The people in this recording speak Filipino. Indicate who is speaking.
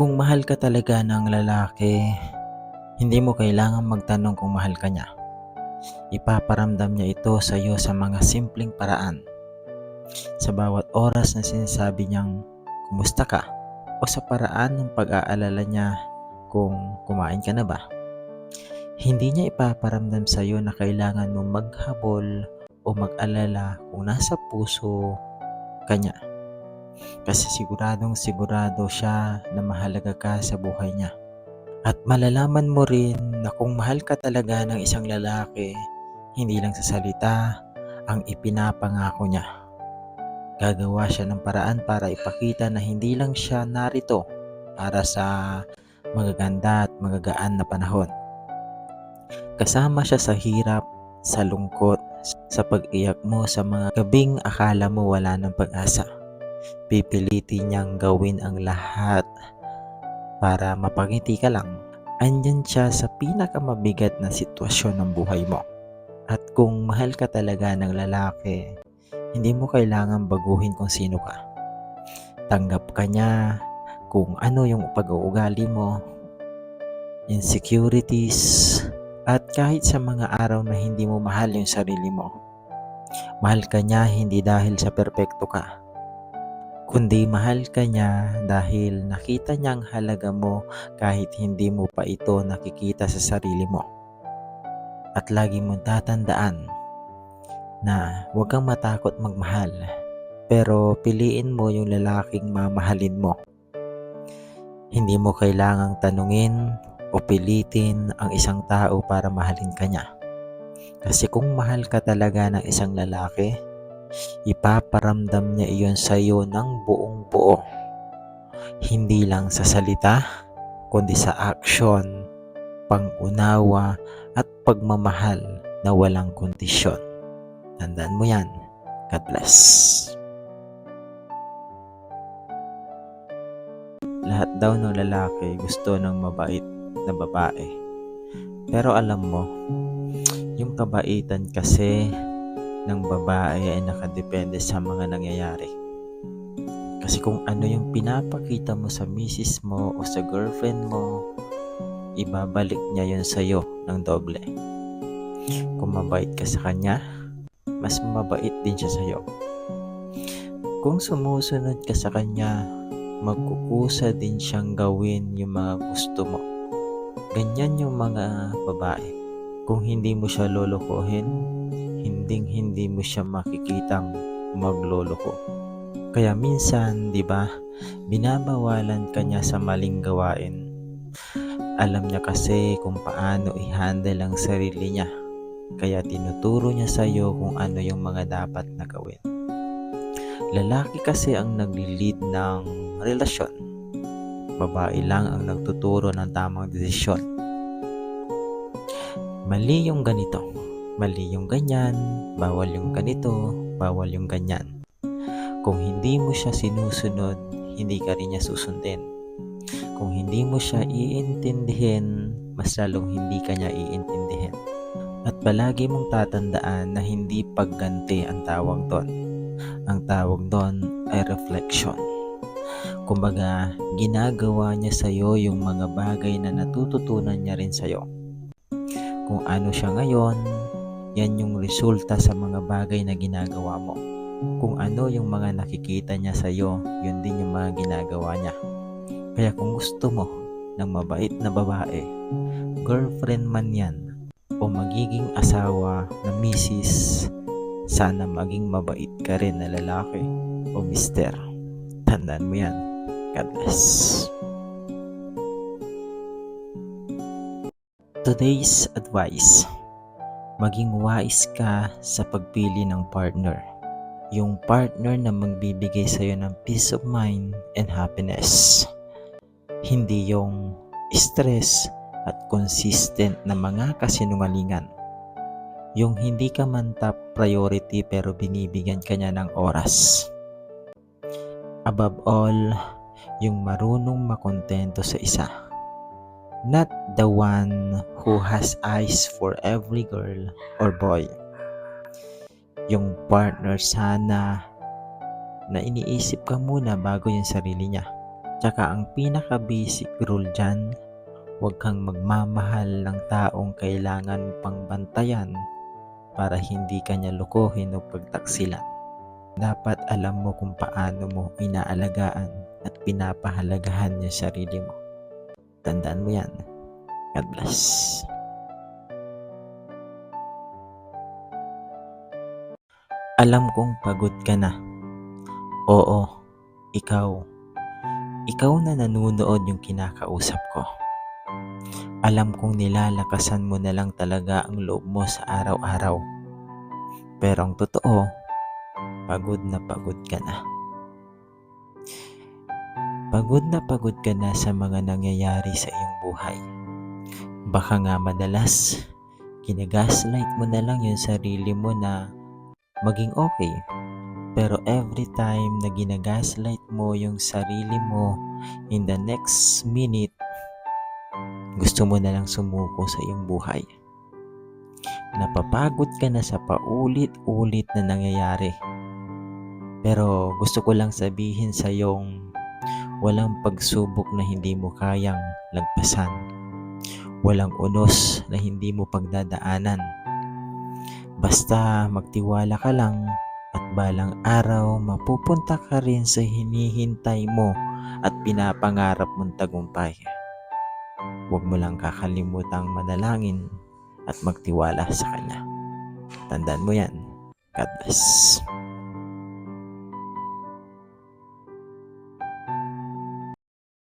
Speaker 1: Kung mahal ka talaga ng lalaki, hindi mo kailangang magtanong kung mahal ka niya. Ipaparamdam niya ito sa iyo sa mga simpleng paraan. Sa bawat oras na sinasabi niyang kumusta ka o sa paraan ng pag-aalala niya kung kumain ka na ba. Hindi niya ipaparamdam sa iyo na kailangan mo maghabol o mag-alala kung nasa puso ka niya. Kasi siguradong sigurado siya na mahalaga ka sa buhay niya. At malalaman mo rin na kung mahal ka talaga ng isang lalaki, hindi lang sa salita ang ipinapangako niya. Gagawa siya ng paraan para ipakita na hindi lang siya narito para sa magaganda at magagaan na panahon. Kasama siya sa hirap, sa lungkot, sa pag-iyak mo sa mga gabing akala mo wala ng pag-asa. Pipilitin niyang gawin ang lahat para mapangiti ka lang. Andyan siya sa pinakamabigat na sitwasyon ng buhay mo. At kung mahal ka talaga ng lalaki, hindi mo kailangan baguhin kung sino ka. Tanggap ka niya kung ano yung pag-uugali mo, insecurities, at kahit sa mga araw na hindi mo mahal yung sarili mo. Mahal ka niya hindi dahil sa perpekto ka, kundi mahal ka niya dahil nakita niya ang halaga mo kahit hindi mo pa ito nakikita sa sarili mo. At lagi mong tatandaan na huwag kang matakot magmahal pero piliin mo yung lalaking mamahalin mo. Hindi mo kailangang tanungin o pilitin ang isang tao para mahalin ka niya. Kasi kung mahal ka talaga ng isang lalaki, ipaparamdam niya iyon sa iyo ng buong buo. Hindi lang sa salita, kundi sa action, pangunawa at pagmamahal na walang kondisyon. Tandaan mo yan. God bless. Lahat daw ng lalaki gusto ng mabait na babae. Pero alam mo, yung kabaitan kasi ng babae ay nakadepende sa mga nangyayari. Kasi kung ano yung pinapakita mo sa misis mo o sa girlfriend mo, ibabalik niya yun sa'yo ng doble. Kung mabait ka sa kanya, mas mabait din siya sa'yo. Kung sumusunod ka sa kanya, magkukusa din siyang gawin yung mga gusto mo. Ganyan yung mga babae. Kung hindi mo siya lolokohin, hinding hindi mo siya makikitang magloloko. Kaya minsan, di ba, binabawalan ka niya sa maling gawain. Alam niya kasi kung paano i-handle ang sarili niya. Kaya tinuturo niya sa iyo kung ano yung mga dapat na gawin. Lalaki kasi ang nagli-lead ng relasyon. Babae lang ang nagtuturo ng tamang desisyon. Mali yung ganito, mali yung ganyan, bawal yung ganito, bawal yung ganyan. Kung hindi mo siya sinusunod, hindi ka rin niya susundin. Kung hindi mo siya iintindihin, mas lalong hindi ka niya iintindihin. At palagi mong tatandaan na hindi pagganti ang tawag doon. Ang tawag doon ay reflection. Kumbaga, ginagawa niya sa iyo yung mga bagay na natututunan niya rin sa iyo. Kung ano siya ngayon, yan yung resulta sa mga bagay na ginagawa mo. Kung ano yung mga nakikita niya sa iyo, yun din yung mga ginagawa niya. Kaya kung gusto mo ng mabait na babae, girlfriend man yan, o magiging asawa na misis, sana maging mabait ka rin na lalaki o mister. Tandaan mo yan. God bless. Today's advice. Maging wise ka sa pagpili ng partner. Yung partner na magbibigay sa iyo ng peace of mind and happiness. Hindi yung stress at consistent na mga kasinungalingan. Yung hindi ka man top priority pero binibigyan ka niya ng oras. Above all, yung marunong makontento sa isa. Not the one who has eyes for every girl or boy. Yung partner sana na iniisip ka muna bago yung sarili niya. Tsaka ang pinaka-basic rule dyan, huwag kang magmamahal ng taong kailangan pang bantayan para hindi ka niya o pagtaksilan. Dapat alam mo kung paano mo inaalagaan at pinapahalagahan yung sarili mo. Tandaan mo yan. God bless. Alam kong pagod ka na. Oo, ikaw. Ikaw na nanunood yung kinakausap ko. Alam kong nilalakasan mo na lang talaga ang loob mo sa araw-araw. Pero ang totoo, pagod na pagod ka na. Pagod na pagod ka na sa mga nangyayari sa iyong buhay. Baka nga madalas, kinagaslight mo na lang yung sarili mo na maging okay. Pero every time na ginagaslight mo yung sarili mo in the next minute, gusto mo na lang sumuko sa iyong buhay. Napapagod ka na sa paulit-ulit na nangyayari. Pero gusto ko lang sabihin sa iyong walang pagsubok na hindi mo kayang lagpasan. Walang unos na hindi mo pagdadaanan. Basta magtiwala ka lang at balang araw mapupunta ka rin sa hinihintay mo at pinapangarap mong tagumpay. Huwag mo lang kakalimutang manalangin at magtiwala sa Kanya. Tandaan mo yan. God bless.